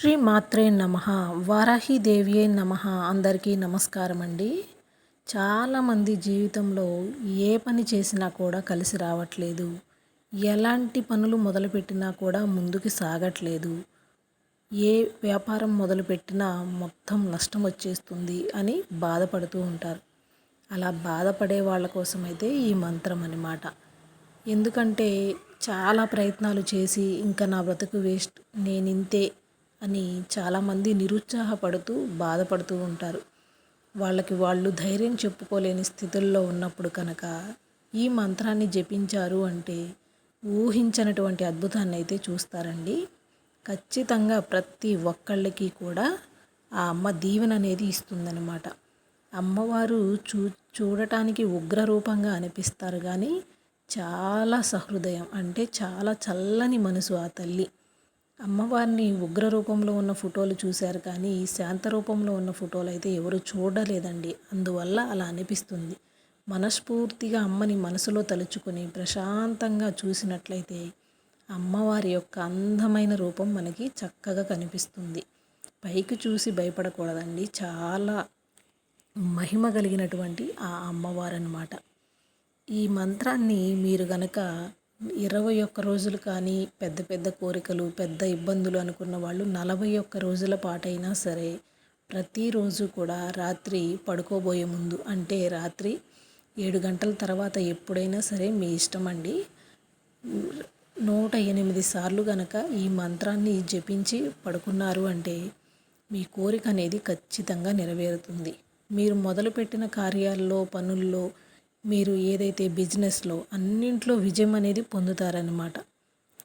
శ్రీ మాత్రే నమ. వారాహిదేవియే నమ. అందరికీ నమస్కారం అండి చాలామంది జీవితంలో ఏ పని చేసినా కూడా కలిసి రావట్లేదు. ఎలాంటి పనులు మొదలుపెట్టినా కూడా ముందుకు సాగట్లేదు. ఏ వ్యాపారం మొదలుపెట్టినా మొత్తం నష్టం వచ్చేస్తుంది అని బాధపడుతూ ఉంటారు. అలా బాధపడే వాళ్ళ కోసమైతే ఈ మంత్రం అన్నమాట. ఎందుకంటే చాలా ప్రయత్నాలు చేసి ఇంకా నా బ్రతుకు వేస్ట్. నేను ఇంతే అని చాలామంది నిరుత్సాహపడుతూ బాధపడుతూ ఉంటారు. వాళ్ళకి వాళ్ళు ధైర్యం చెప్పుకోలేని స్థితుల్లో ఉన్నప్పుడు కనుక ఈ మంత్రాన్ని జపించారు అంటే ఊహించనటువంటి అద్భుతాన్ని అయితే చూస్తారండి. ఖచ్చితంగా ప్రతి ఒక్కళ్ళకి కూడా ఆ అమ్మ దీవెన అనేది ఇస్తుందన్నమాట. అమ్మవారు చూ చూడటానికి ఉగ్రరూపంగా అనిపిస్తారు కానీ చాలా సహృదయం అంటే చాలా చల్లని మనసు ఆ తల్లి. అమ్మవారిని ఉగ్ర రూపంలో ఉన్న ఫోటోలు చూశారు కానీ శాంత రూపంలో ఉన్న ఫోటోలు అయితే ఎవరు చూడలేదండి. అందువల్ల అలా అనిపిస్తుంది. మనస్ఫూర్తిగా అమ్మని మనసులో తలుచుకొని ప్రశాంతంగా చూసినట్లయితే అమ్మవారి యొక్క అందమైన రూపం మనకి చక్కగా కనిపిస్తుంది. పైకి చూసి భయపడకూడదండి. చాలా మహిమ కలిగినటువంటి ఆ అమ్మవారు అన్నమాట ఈ మంత్రాన్ని మీరు గనక ఇరవై ఒక్క రోజులు కానీ పెద్ద పెద్ద కోరికలు పెద్ద ఇబ్బందులు అనుకున్న వాళ్ళు నలభై ఒక్క రోజుల పాటైనా సరే ప్రతిరోజు కూడా రాత్రి పడుకోబోయే ముందు అంటే రాత్రి ఏడు గంటల తర్వాత ఎప్పుడైనా సరే మీ ఇష్టం అండి. నూట ఎనిమిది సార్లు గనక ఈ మంత్రాన్ని జపించి పడుకున్నారు అంటే మీ కోరిక అనేది ఖచ్చితంగా నెరవేరుతుంది. మీరు మొదలుపెట్టిన కార్యాల్లో పనుల్లో మీరు ఏదైతే బిజినెస్లో అన్నింట్లో విజయం అనేది పొందుతారనమాట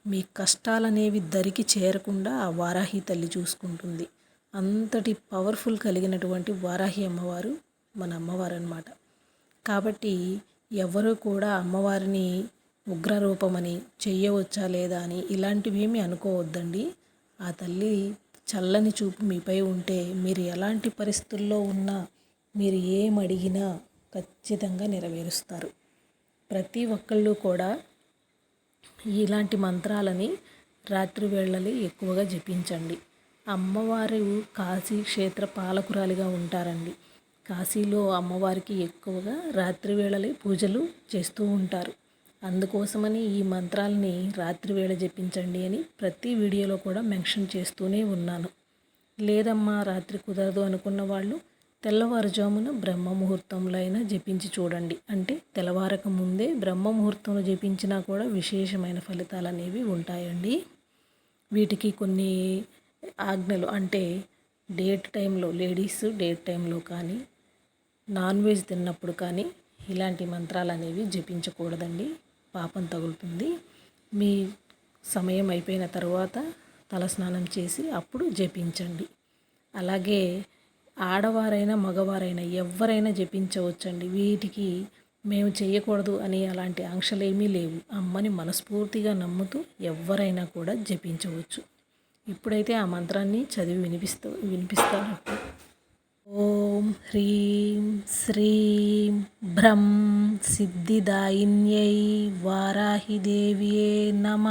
మీ కష్టాలనేవి దరికి చేరకుండా ఆ వారాహి తల్లి చూసుకుంటుంది. అంతటి పవర్ఫుల్ కలిగినటువంటి వారాహి అమ్మవారు మన అమ్మవారు అనమాట కాబట్టి ఎవరు కూడా అమ్మవారిని ఉగ్రరూపమని చెయ్యవచ్చా లేదా అని ఇలాంటివేమీ అనుకోవద్దండి. ఆ తల్లి చల్లని చూపు మీపై ఉంటే మీరు ఎలాంటి పరిస్థితుల్లో ఉన్నా మీరు ఏం అడిగినా ఖచ్చితంగా నెరవేరుస్తారు. ప్రతి ఒక్కళ్ళు కూడా ఇలాంటి మంత్రాలని రాత్రి వేళలే ఎక్కువగా జపించండి. అమ్మవారు కాశీ క్షేత్ర పాలకురాలిగా ఉంటారండి. కాశీలో అమ్మవారికి ఎక్కువగా రాత్రి వేళలే పూజలు చేస్తూ ఉంటారు. అందుకోసమని ఈ మంత్రాలని రాత్రి వేళ జపించండి అని ప్రతి వీడియోలో కూడా మెన్షన్ చేస్తూనే ఉన్నాను. లేదమ్మా రాత్రి కుదరదు అనుకున్న వాళ్ళు తెల్లవారుజామున బ్రహ్మ ముహూర్తంలో అయినా జపించి చూడండి. అంటే తెల్లవారక ముందే బ్రహ్మ ముహూర్తంలో జపించినా కూడా విశేషమైన ఫలితాలు అనేవి ఉంటాయండి. వీటికి కొన్ని ఆజ్ఞలు అంటే డేట్ టైంలో లేడీస్ డేట్ టైంలో కానీ నాన్ వెజ్ తిన్నప్పుడు కానీ ఇలాంటి మంత్రాలు అనేవి జపించకూడదండి. పాపం తగులుతుంది. మీ సమయం అయిపోయిన తర్వాత తలస్నానం చేసి అప్పుడు జపించండి. అలాగే ఆడవారైనా మగవారైనా ఎవరైనా జపించవచ్చండి. వీటికి మేము చేయకూడదు అని అలాంటి ఆంక్షలేమీ లేవు. అమ్మని మనస్ఫూర్తిగా నమ్ముతూ ఎవరైనా కూడా జపించవచ్చు. ఇప్పుడైతే ఆ మంత్రాన్ని చదివి వినిపిస్తూ వినిపిస్తాను ఓం హ్రీం శ్రీం భ్రం సిద్ధిదాయిన్యై వారాహిదేవియే నమ.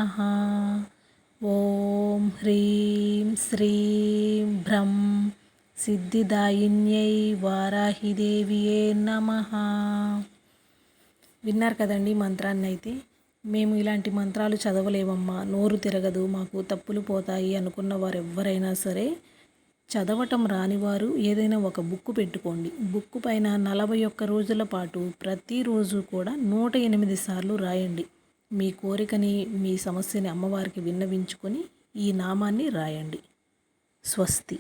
ఓం హ్రీం శ్రీం భ్రం సిద్ధిదాయిన్యై వారాహిదేవియే నమ. విన్నారు కదండి మంత్రాన్ని అయితే మేము ఇలాంటి మంత్రాలు చదవలేమమ్మా నోరు తిరగదు మాకు తప్పులు పోతాయి అనుకున్న వారు ఎవరైనా సరే చదవటం రానివారు ఏదైనా ఒక బుక్ పెట్టుకోండి. బుక్ పైన నలభై ఒక్క రోజుల పాటు ప్రతిరోజు కూడా నూట ఎనిమిది సార్లు రాయండి. మీ కోరికని మీ సమస్యని అమ్మవారికి విన్నవించుకొని ఈ నామాన్ని రాయండి. స్వస్తి.